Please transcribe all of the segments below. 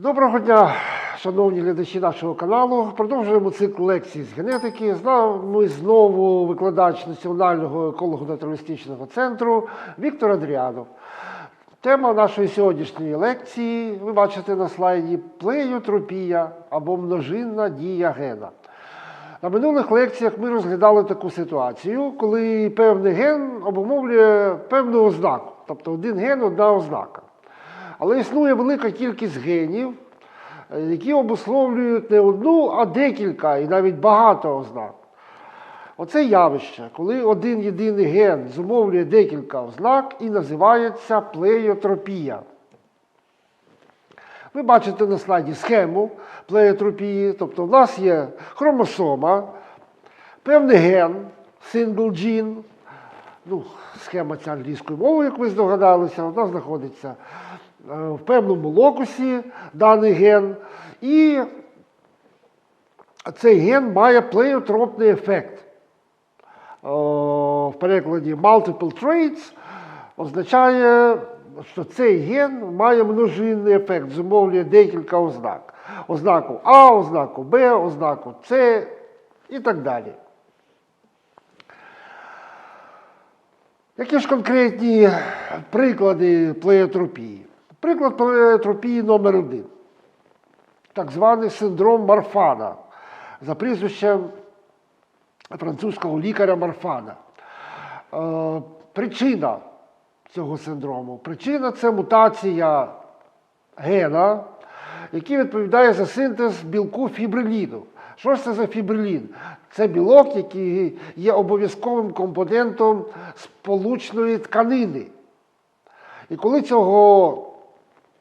Доброго дня, шановні глядачі нашого каналу. Продовжуємо цикл лекцій з генетики. З нами знову викладач Національного еколого-натуралістичного центру Віктор Адріанов. Тема нашої сьогоднішньої лекції, ви бачите на слайді плеєотропія або множинна дія гена. На минулих лекціях ми розглядали таку ситуацію, коли певний ген обумовлює певну ознаку, тобто один ген одна ознака. Але існує велика кількість генів, е, які обусловлюють не одну, а декілька і навіть багато ознак. Оце явище, коли один єдиний ген зумовлює декілька ознак і називається плеєотропія. Ви бачите на слайді схему плеєотропії, тобто в нас є хромосома, певний ген, single gene, ну, схема ця англійською мовою, як ви здогадалися, вона знаходиться в певному локусі даний ген, і цей ген має плеєотропний ефект. В перекладі multiple traits означає, що цей ген має множинний ефект, зумовлює декілька ознак. Ознаку А, ознаку Б, ознаку С і так далі. Які ж конкретні приклади плеєтропії? Приклад плеєтропії номер один. Так званий синдром Марфана за прізвищем французького лікаря Марфана. Е, причина цього синдрому. Причина це мутація гена, який відповідає за синтез білку фібриліну. Що ж це за фібрилін? Це білок, який є обов'язковим компонентом сполучної тканини. І коли цього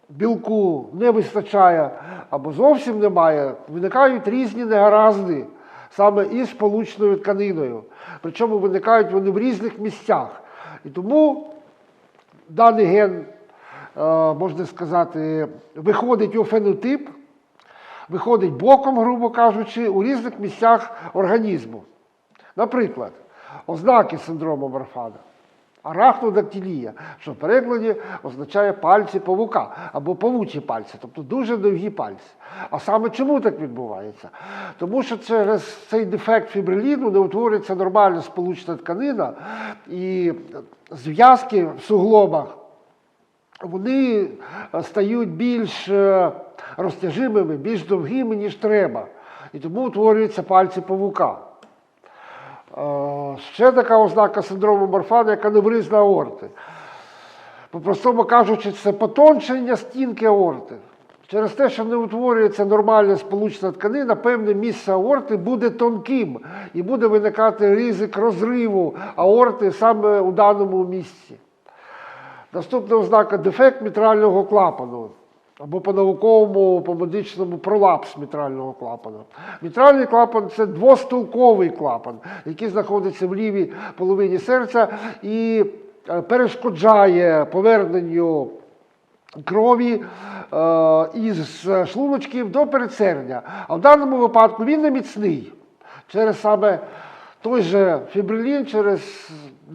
білку не вистачає або зовсім немає, виникають різні негаразди саме із сполучною тканиною. Причому виникають вони в різних місцях. І тому даний ген, е, можна сказати, виходить у фенотип, виходить боком, грубо кажучи, у різних місцях організму. Наприклад, ознаки синдрому Марфана. Арахнодактилія, що в перекладі означає пальці павука або павучі пальці, тобто дуже довгі пальці. А саме чому так відбувається? Тому що через цей дефект фібриліну не утворюється нормальна сполучна тканина, і зв'язки в суглобах вони стають більш е, розтяжимими, більш довгими, ніж треба. І тому утворюються пальці павука. Е, Ще така ознака синдрому Марфана, як аневризна аорти. По-простому кажучи, це потончення стінки аорти. Через те, що не утворюється нормальна сполучна тканина, певне місце аорти буде тонким і буде виникати ризик розриву аорти саме у даному місці. Наступна ознака дефект мітрального клапану. Або по-науковому, по-медичному пролапс мітрального клапану. Мітральний клапан це двостулковий клапан, який знаходиться в лівій половині серця і е, перешкоджає поверненню крові е, із шлуночків до передсердя. А в даному випадку він не міцний через саме той же фібрилін, через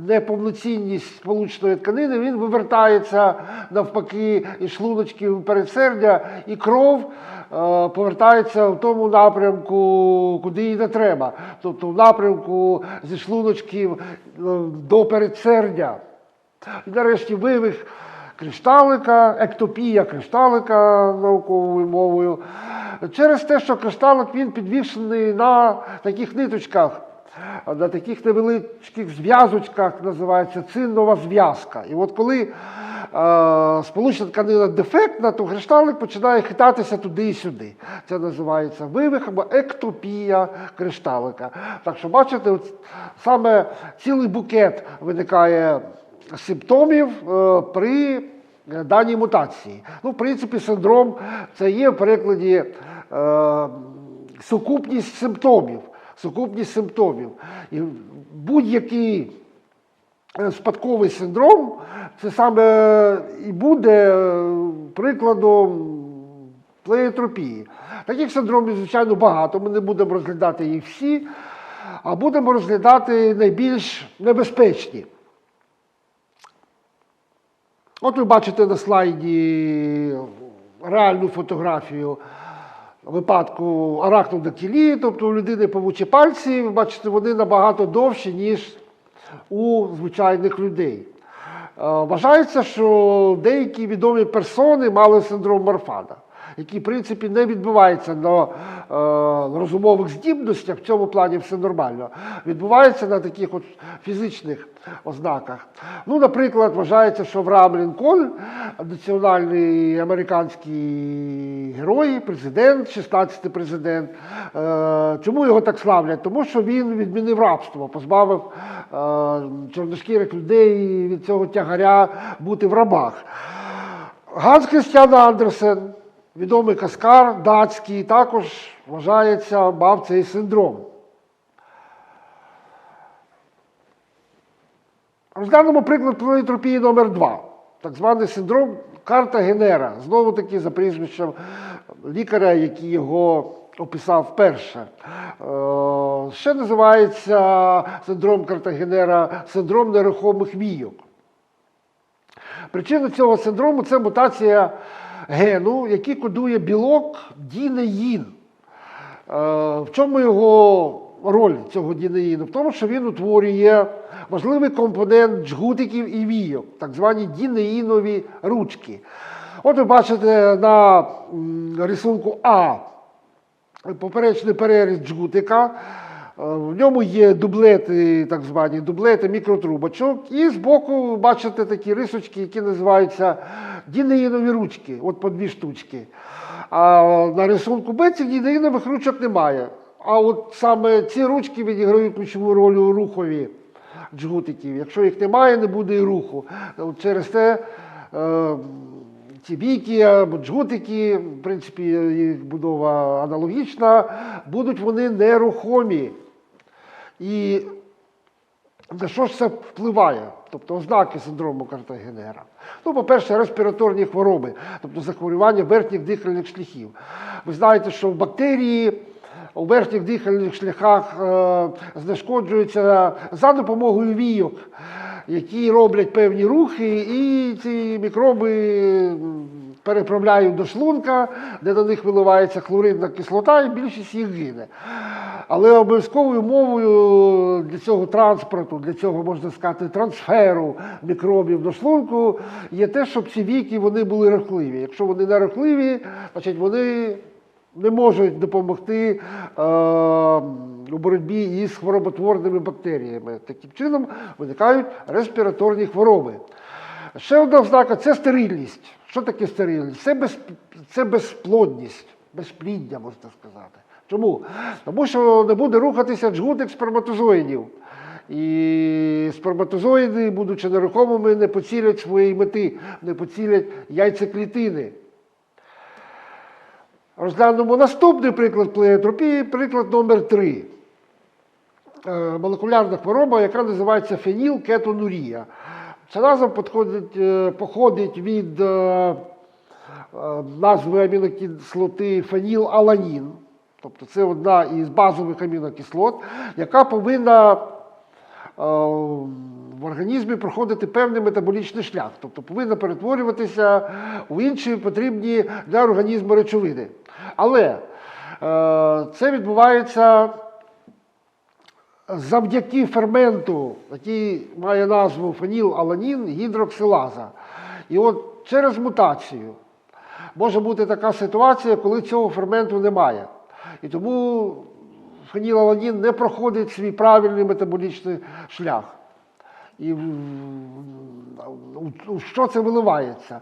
неповноцінність сполучної тканини, він вивертається навпаки із шлуночків передсердя, і кров е, повертається в тому напрямку, куди їй не треба. Тобто в напрямку зі шлуночків е, до передсердя. І нарешті вивих кришталика, ектопія кришталика науковою мовою. Через те, що кришталик він підвішений на таких ниточках, на таких невеличких зв'язочках називається циннова зв'язка. І от коли е, сполучна тканина дефектна, то кришталик починає хитатися туди і сюди. Це називається вивих або ектопія кришталика. Так що, бачите, от саме цілий букет виникає симптомів е, при е, даній мутації. Ну, в принципі, синдром це є в перекладі е, сукупність симптомів. Сукупність симптомів. І будь-який е, спадковий синдром це саме і буде е, прикладом плеєтропії. Таких синдромів, звичайно, багато. Ми не будемо розглядати їх всі, а будемо розглядати найбільш небезпечні. От ви бачите на слайді реальну фотографію випадку арахнодактилії, тобто у людини павучі пальці, ви бачите, вони набагато довші, ніж у звичайних людей. Е, Вважається, що деякі відомі персони мали синдром Марфана, який, в принципі, не відбувається на е, розумових здібностях, в цьому плані все нормально. Відбувається на таких от фізичних ознаках. Ну, наприклад, вважається, що Авраам Лінкольн, національний американський герой, президент, 16-й президент. Е, Чому його так славлять? Тому що він відмінив рабство, позбавив е, чорношкірих людей від цього тягаря бути в рабах. Ганс Христіан Андерсен, відомий каскар датський, також вважається, мав цей синдром. Розглянемо приклад політропії номер 2 так званий синдром Карта-Генера, знову таки за прізвищем лікаря, який його описав вперше. Е, Ще називається синдром Картагенера синдром нерухомих війок. Причина цього синдрому це мутація гену, який кодує білок дінеїн. Е, В чому його роль цього дінеїну? В тому, що він утворює важливий компонент джгутиків і війок, так звані дінеїнові ручки. От ви бачите на рисунку А поперечний переріз джгутика. В ньому є дублети, так звані дублети мікротрубочок, і збоку бачите такі рисочки, які називаються дінеїнові ручки, от по дві штучки. А на рисунку Б дінеїнових ручок немає. А от саме ці ручки відіграють ключову роль у рухові джгутиків. Якщо їх немає, не буде і руху. Через це е, ці віки або джгутики, в принципі, їх будова аналогічна, будуть вони нерухомі. І на що ж це впливає? Тобто ознаки синдрому Картагенера. Ну, по-перше, респіраторні хвороби, тобто захворювання верхніх дихальних шляхів. Ви знаєте, що в бактерії у верхніх дихальних шляхах е, знешкоджуються за допомогою війок, які роблять певні рухи, і ці мікроби переправляють до шлунка, де на них виливається хлоридна кислота, і більшість їх гине. Але обов'язковою мовою для цього транспорту, для цього можна сказати, трансферу мікробів до шлунку є те, щоб ці віки вони були рухливі. Якщо вони не рухливі, значить вони не можуть допомогти е, у боротьбі із хвороботворними бактеріями. Таким чином виникають респіраторні хвороби. Ще одна ознака це стерильність. Що таке стерильність? Це, без, це безплодність, безпліддя, можна сказати. Чому? Тому що не буде рухатися джгутик сперматозоїдів. І сперматозоїди, будучи нерухомими, не поцілять своєї мети, не поцілять яйцеклітини. Розглянемо наступний приклад плеєтропії, приклад номер 3 Молекулярна хвороба, яка називається фенілкетонурія. Ця підходить, е, походить від е, е, назви амінокислоти фенілаланін. Тобто це одна із базових амінокислот, яка повинна в організмі проходити певний метаболічний шлях, тобто повинна перетворюватися у інші потрібні для організму речовини. Але це відбувається завдяки ферменту, який має назву фенілаланін гідроксилаза. І от через мутацію може бути така ситуація, коли цього ферменту немає. І тому фенілаланін не проходить свій правильний метаболічний шлях. І в- що це виливається?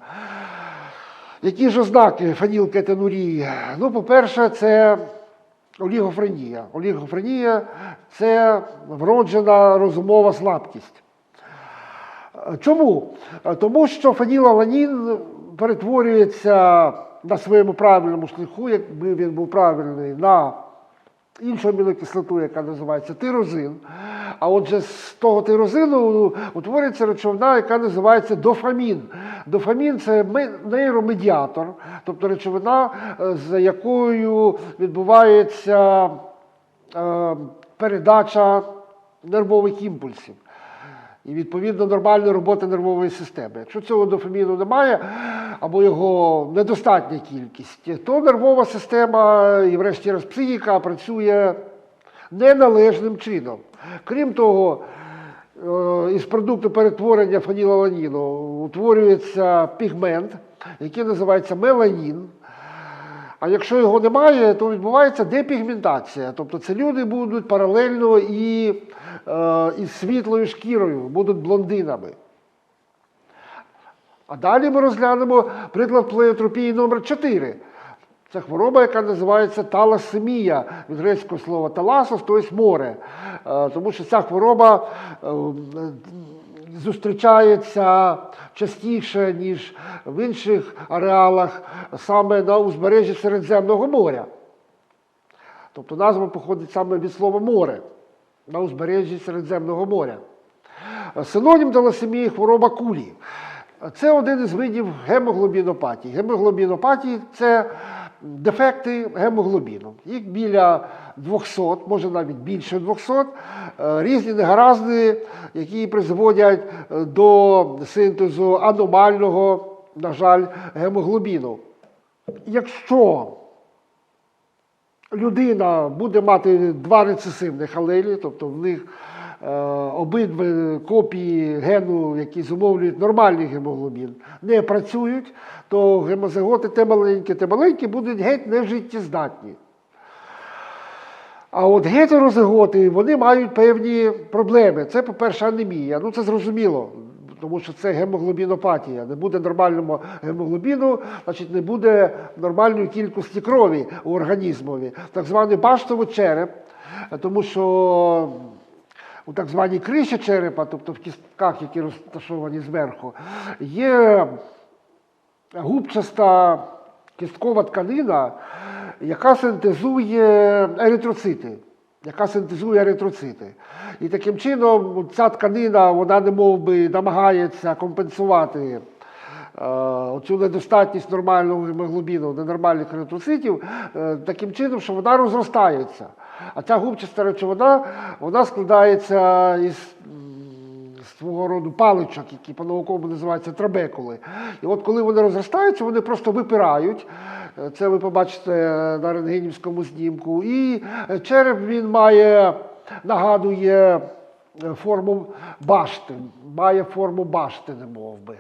Які ж ознаки фенілкетонурії? Ну, по-перше, це олігофренія. Олігофренія це вроджена розумова слабкість. Чому? Тому що фенілаланін перетворюється на своєму правильному шляху, якби він був правильний, на іншу амінокислоту, яка називається тирозин. А отже, з того тирозину утворюється речовина, яка називається дофамін. Дофамін це нейромедіатор, тобто речовина, е, з якою відбувається е, передача нервових імпульсів. І відповідно нормальної роботи нервової системи. Якщо цього дофаміну немає, або його недостатня кількість, то нервова система і, врешті-решт, психіка працює неналежним чином. Крім того, із продукту перетворення фенілаланіну утворюється пігмент, який називається меланін. А якщо його немає, то відбувається депігментація. Тобто це люди будуть паралельно і е, із світлою шкірою, будуть блондинами. А далі ми розглянемо приклад плеотропії номер 4 Це хвороба, яка називається таласемія від грецького слова таласос, тобто море. Е, Тому що ця хвороба е, зустрічається частіше, ніж в інших ареалах, саме на узбережжі Середземного моря. Тобто назва походить саме від слова море на узбережжі Середземного моря. Синонім таласемії хвороба кулі. Це один із видів гемоглобінопатії. Гемоглобінопатії це дефекти гемоглобіну. Їх біля 200, може навіть більше 200, е, різні негаразди, які призводять е, до синтезу аномального, на жаль, гемоглобіну. Якщо людина буде мати два рецесивних алелі, тобто в них обидві копії гену, які зумовлюють нормальний гемоглобін, не працюють, то гемозиготи те маленькі, те маленькі будуть геть нежиттєздатні. А от гетерозиготи, вони мають певні проблеми. Це, по-перше, анемія. Ну це зрозуміло, тому що це гемоглобінопатія. Не буде нормального гемоглобіну, значить не буде нормальної кількості крові у організмові. Так званий баштово-череп, тому що у так званій криші черепа, тобто в кістках, які розташовані зверху, є губчаста кісткова тканина, яка синтезує еритроцити. Яка синтезує еритроцити. І таким чином ця тканина, вона не мов би намагається компенсувати е, оцю недостатність нормального гемоглобіну, ненормальних еритроцитів, е, таким чином, що вона розростається. А ця губчаста речовина вона складається із свого роду паличок, які по-науковому називаються трабекули. І от коли вони розростаються, вони просто випирають. Це ви побачите на рентгенівському знімку. І череп він має, нагадує форму башти, має форму башти, не мов би.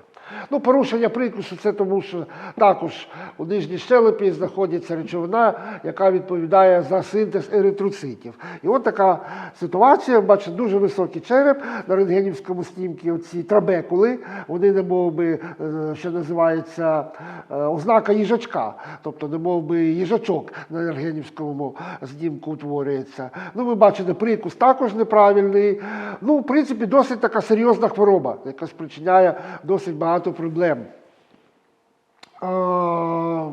Ну, порушення прикусу це тому, що також у нижній щелепі знаходиться речовина, яка відповідає за синтез еритроцитів. І от така ситуація, бачите, дуже високий череп на рентгенівському снімку, оці трабекули, вони не мов би, е, що називається е, ознака їжачка, тобто не мов би їжачок на рентгенівському знімку утворюється. Ну, ви бачите, прикус також неправильний. Ну, в принципі, досить така серйозна хвороба, яка спричиняє досить багато проблем. Е,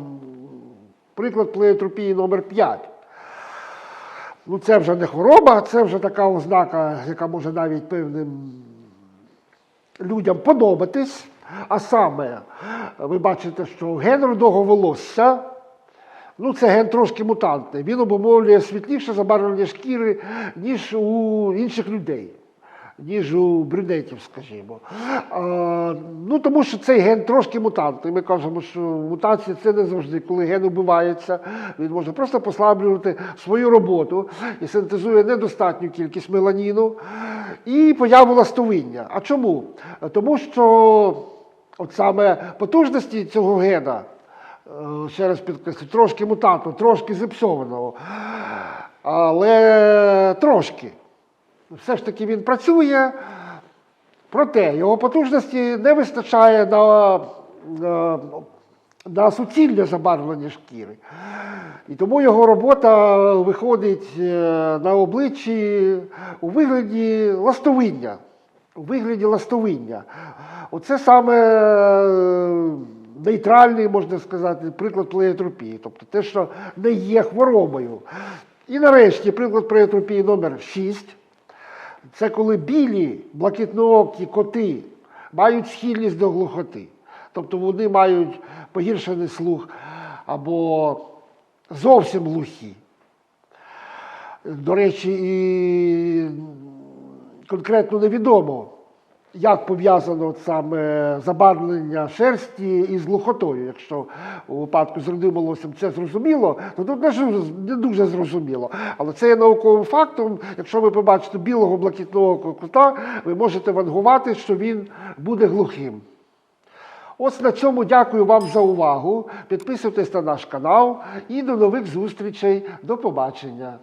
Приклад плеотропії номер 5. Ну, це вже не хвороба, це вже така ознака, яка може навіть певним людям подобатись. А саме, ви бачите, що ген рудого волосся, ну це ген трошки мутантний, він обумовлює світліше забарвлення шкіри, ніж у інших людей. Ніж у брюнетів, скажімо. А, ну, тому що цей ген трошки мутантний. Ми кажемо, що мутація це не завжди, коли ген убивається, він може просто послаблювати свою роботу і синтезує недостатню кількість меланіну і появу ластовиння. А чому? Тому що от саме потужності цього гена, е, ще раз підкреслю, трошки мутантного, трошки зіпсованого, але трошки. Все ж таки він працює, проте його потужності не вистачає на, на, на суцільне забарвлення шкіри. І тому його робота виходить е, на обличчі у вигляді ластовиння. У вигляді ластовиння. Оце саме е, нейтральний, можна сказати, приклад плеєтропії, тобто те, що не є хворобою. І нарешті приклад плеєтропії номер 6. Це коли білі блакитноокі коти мають схильність до глухоти. Тобто вони мають погіршений слух або зовсім глухі. До речі, і конкретно невідомо, як пов'язано саме забарвлення шерсті із глухотою. Якщо у випадку з рудим волоссям це зрозуміло, то тут не дуже зрозуміло. Але це є науковим фактом. Якщо ви побачите білого блакитного кота, ви можете вангувати, що він буде глухим. Ось на цьому дякую вам за увагу. Підписуйтесь на наш канал і до нових зустрічей. До побачення.